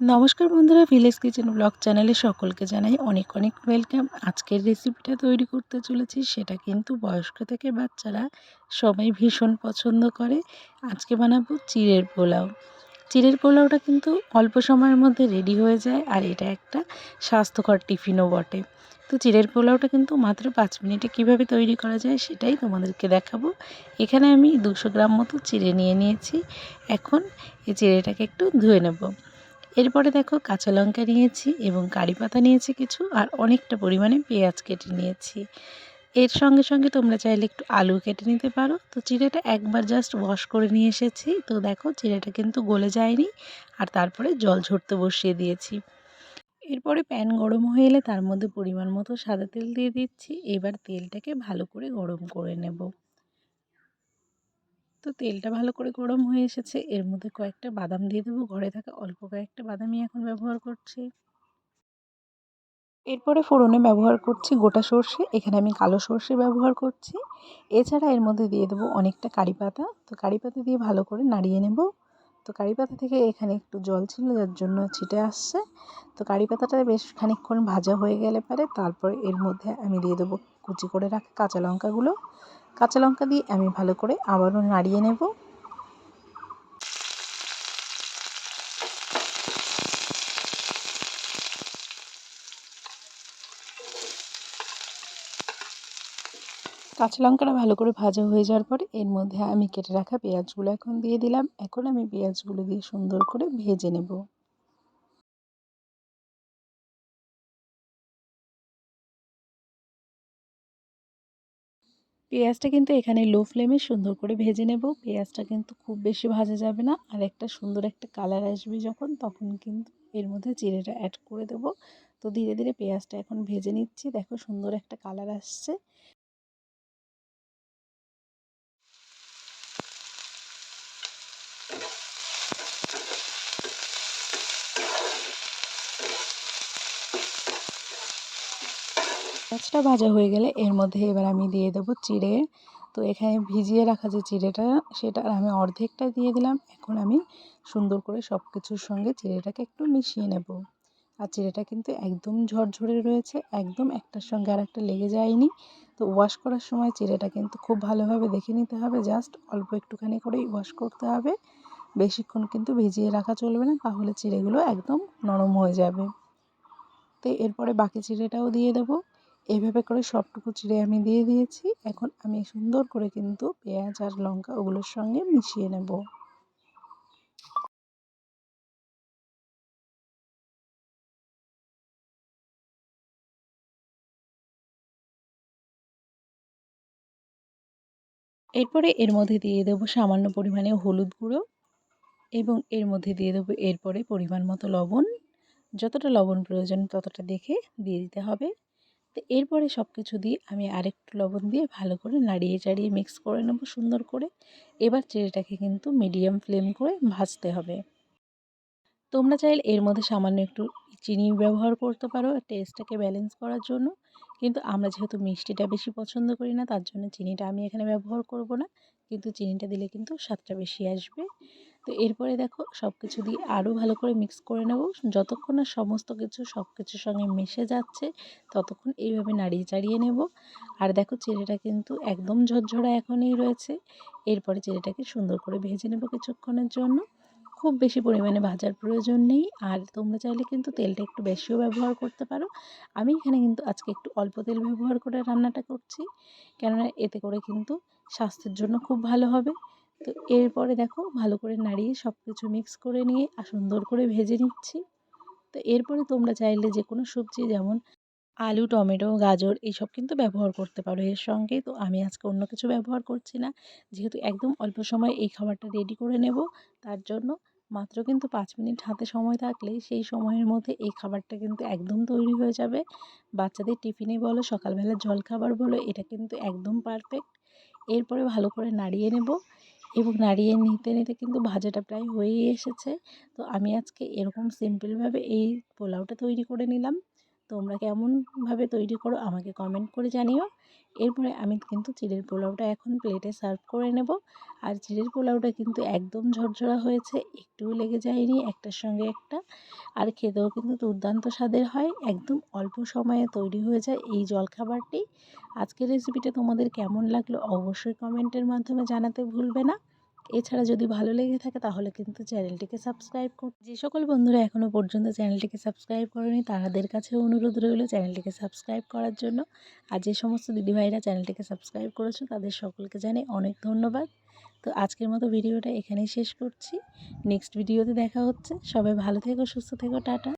নমস্কার বন্ধুরা, village kitchen blog চ্যানেলে সকলকে জানাই অনেক অনেক ওয়েলকাম। আজকের রেসিপিটা তৈরি করতে চলেছি, সেটা কিন্তু বয়স্ক থেকে বাচ্চারা সবাই ভীষণ পছন্দ করে। আজকে বানাবো চিড়ের পোলাও। চিড়ের পোলাওটা কিন্তু অল্প সময়ের মধ্যে রেডি হয়ে যায় আর এটা একটা স্বাস্থ্যকর টিফিনও বটে। তো চিড়ের পোলাওটা কিন্তু মাত্র পাঁচ মিনিটে কীভাবে তৈরি করা যায় সেটাই তোমাদেরকে দেখাবো। এখানে আমি দুশো গ্রাম মতো চিড়ে নিয়ে নিয়েছি। এখন এই চিড়েটাকে একটু ধুয়ে নেব। এরপরে দেখো কাঁচা লঙ্কা নিয়েছি এবং কারি পাতা নিয়েছি কিছু আর অনেকটা পরিমাণে পেঁয়াজ কেটে নিয়েছি। এর সঙ্গে সঙ্গে তোমরা চাইলে একটু আলু কেটে নিতে পারো। তো চিড়েটা একবার জাস্ট ওয়াশ করে নিয়ে এসেছি। তো দেখো চিড়েটা কিন্তু গলে যায়নি আর তারপরে জল ঝরতে বসিয়ে দিয়েছি। এরপরে প্যান গরম হয়ে এলে তার মধ্যে পরিমাণ মতো সাদা তেল দিয়ে দিচ্ছি। এবার তেলটাকে ভালো করে গরম করে নেব। তো তেলটা ভালো করে গরম হয়ে এসেছে। এর মধ্যে কয়েকটা বাদাম দিয়ে দেবো। ঘরে থাকা অল্প কয়েকটা বাদামই এখন ব্যবহার করছি। এরপরে ফোড়নে ব্যবহার করছি গোটা সর্ষে। এখানে আমি কালো সর্ষে ব্যবহার করছি। এছাড়া এর মধ্যে দিয়ে দেবো অনেকটা কারি পাতা। তো কারি পাতা দিয়ে ভালো করে নাড়িয়ে নেব। তো কারি পাতা থেকে এখানে একটু জল ছিল, যার জন্য ছিটে আসছে। তো কারি পাতাটা বেশ খানিকক্ষণ ভাজা হয়ে গেলে পারে। তারপর এর মধ্যে আমি দিয়ে দেবো কুচি করে রাখা কাঁচা লঙ্কাগুলো। কাঁচা লঙ্কা দিয়ে আমি ভালো করে আবারও নাড়িয়ে নেব। কাঁচা লঙ্কাটা ভালো করে ভাজা হয়ে যাওয়ার পরে এর মধ্যে আমি কেটে রাখা পেঁয়াজগুলো এখন দিয়ে দিলাম। এখন আমি পেঁয়াজগুলো দিয়ে সুন্দর করে ভেজে নেব। পেঁয়াজটা কিন্তু এখানে লো ফ্লেমে সুন্দর করে ভেজে নেব। পেঁয়াজটা কিন্তু খুব বেশি ভাজা যাবে না। আর একটা সুন্দর একটা কালার আসবে যখন, তখন কিন্তু এর মধ্যে জিরেটা অ্যাড করে দেব। তো ধীরে ধীরে পেঁয়াজটা এখন ভেজে নিচ্ছি। দেখো সুন্দর একটা কালার আসছে। পেঁয়াজটা ভাজা হয়ে গেলে এর মধ্যে এবার আমি দিয়ে দেবো চিড়ে। তো এখানে ভিজিয়ে রাখা যে চিড়েটা, সেটা আমি অর্ধেকটা দিয়ে দিলাম। এখন আমি সুন্দর করে সব কিছুর সঙ্গে চিড়েটাকে একটু মিশিয়ে নেব। আর চিড়েটা কিন্তু একদম ঝরঝরে রয়েছে, একদম একটার সঙ্গে আর একটা লেগে যায়নি। তো ওয়াশ করার সময় চিড়েটা কিন্তু খুব ভালোভাবে দেখে নিতে হবে জাস্ট অল্প একটুখানি করেই ওয়াশ করতে হবে। বেশিক্ষণ কিন্তু ভিজিয়ে রাখা চলবে না, তাহলে চিড়েগুলো একদম নরম হয়ে যাবে। তো এরপরে বাকি চিড়েটাও দিয়ে দেবো। এইভাবে করে সবটুকু চিড়ে আমি দিয়ে দিয়েছি। এখন আমি সুন্দর করে কিন্তু পেঁয়াজ আর লঙ্কা ওগুলোর সঙ্গে মিশিয়ে নেব। এরপরে এর মধ্যে দিয়ে দেবো সামান্য পরিমাণে হলুদ গুঁড়ো এবং এর মধ্যে দিয়ে দেবো এরপরে পরিমাণ মতো লবণ। যতটা লবণ প্রয়োজন ততটা দেখে দিয়ে দিতে হবে। তো এরপরে সব কিছু দিয়ে আমি আরেকটু লবণ দিয়ে ভালো করে নাড়িয়ে চাড়িয়ে মিক্স করে নেব সুন্দর করে। এবার চিড়েটাকে কিন্তু মিডিয়াম ফ্লেম করে ভাজতে হবে। তোমরা চাইলে এর মধ্যে সামান্য একটু চিনি ব্যবহার করতে পারো টেস্টটাকে ব্যালেন্স করার জন্য। কিন্তু আমরা যেহেতু মিষ্টিটা বেশি পছন্দ করি না, তার জন্য চিনিটা আমি এখানে ব্যবহার করব না। কিন্তু চিনিটা দিলে কিন্তু স্বাদটা বেশি আসবে। তো এরপরে দেখো সব কিছু দিয়ে আরও ভালো করে মিক্স করে নেব। যতক্ষণ না সমস্ত কিছু সব কিছুর সঙ্গে মিশে যাচ্ছে, ততক্ষণ এইভাবে নাড়িয়ে চাড়িয়ে নেব। আর দেখো চিড়েটা কিন্তু একদম ঝরঝরা এখনই রয়েছে। এরপরে চিড়েটাকে সুন্দর করে ভেজে নেব কিছুক্ষণের জন্য। খুব বেশি পরিমাণে ভাজার প্রয়োজন নেই। আর তোমরা চাইলে কিন্তু তেলটা একটু বেশিও ব্যবহার করতে পারো। আমি এখানে কিন্তু আজকে একটু অল্প তেল ব্যবহার করে রান্নাটা করছি। কেননা এতে করে কিন্তু স্বাস্থ্যের জন্য খুব ভালো হবে। তো এরপরে দেখো ভালো করে নাড়িয়ে সব কিছু মিক্স করে নিয়ে আর সুন্দর করে ভেজে নিচ্ছি। তো এরপরে তোমরা চাইলে যে কোনো সবজি যেমন আলু, টমেটো, গাজর এইসব কিন্তু ব্যবহার করতে পারো এর সঙ্গে। তো আমি আজকে অন্য কিছু ব্যবহার করছি না। যেহেতু একদম অল্প সময় এই খাবারটা রেডি করে নেব, তার জন্য মাত্র কিন্তু পাঁচ মিনিট হাতে সময় থাকলে সেই সময়ের মধ্যে এই খাবারটা কিন্তু একদম তৈরি হয়ে যাবে। বাচ্চাদের টিফিনে বলো সকালবেলা জলখাবার বলো, এটা কিন্তু একদম পারফেক্ট এরপরে ভালো করে নাড়িয়ে নেব। এবং নাড়িয়ে নিতে নিতে কিন্তু ভাজাটা প্রায় হয়েই এসেছে। তো আমি আজকে এরকম সিম্পলভাবে এই পোলাওটা তৈরি করে নিলাম। তোমরা কেমনভাবে তৈরি করো আমাকে কমেন্ট করে জানিও। এরপরে আমি কিন্তু চিড়ের পোলাওটা এখন প্লেটে সার্ভ করে নেব। আর চিড়ের পোলাওটা কিন্তু একদম ঝরঝরা হয়েছে, একটুও লেগে যায়নি, একটার সঙ্গে একটা। আর খেতেও কিন্তু দুর্দান্ত স্বাদের হয়, একদম অল্প সময়ে তৈরি হয়ে যায় এই জলখাবারটি। আজকের রেসিপিটা তোমাদের কেমন লাগল অবশ্যই কমেন্টের মাধ্যমে জানাতে ভুলবে না। এছাড়া যদি ভালো লেগে থাকে তাহলে কিন্তু চ্যানেলটিকে সাবস্ক্রাইব কর, যে সকল বন্ধুরা এখনও পর্যন্ত চ্যানেলটিকে সাবস্ক্রাইব করেনি তাদের কাছেও অনুরোধ রইল চ্যানেলটিকে সাবস্ক্রাইব করার জন্য। আর যে সমস্ত দিদিভাইরা চ্যানেলটিকে সাবস্ক্রাইব করেছ তাদের সকলকে জানে অনেক ধন্যবাদ। তো আজকের মতো ভিডিওটা এখানেই শেষ করছি। নেক্সট ভিডিওতে দেখা হচ্ছে। সবাই ভালো থেকো, সুস্থ থেকো, টাটা।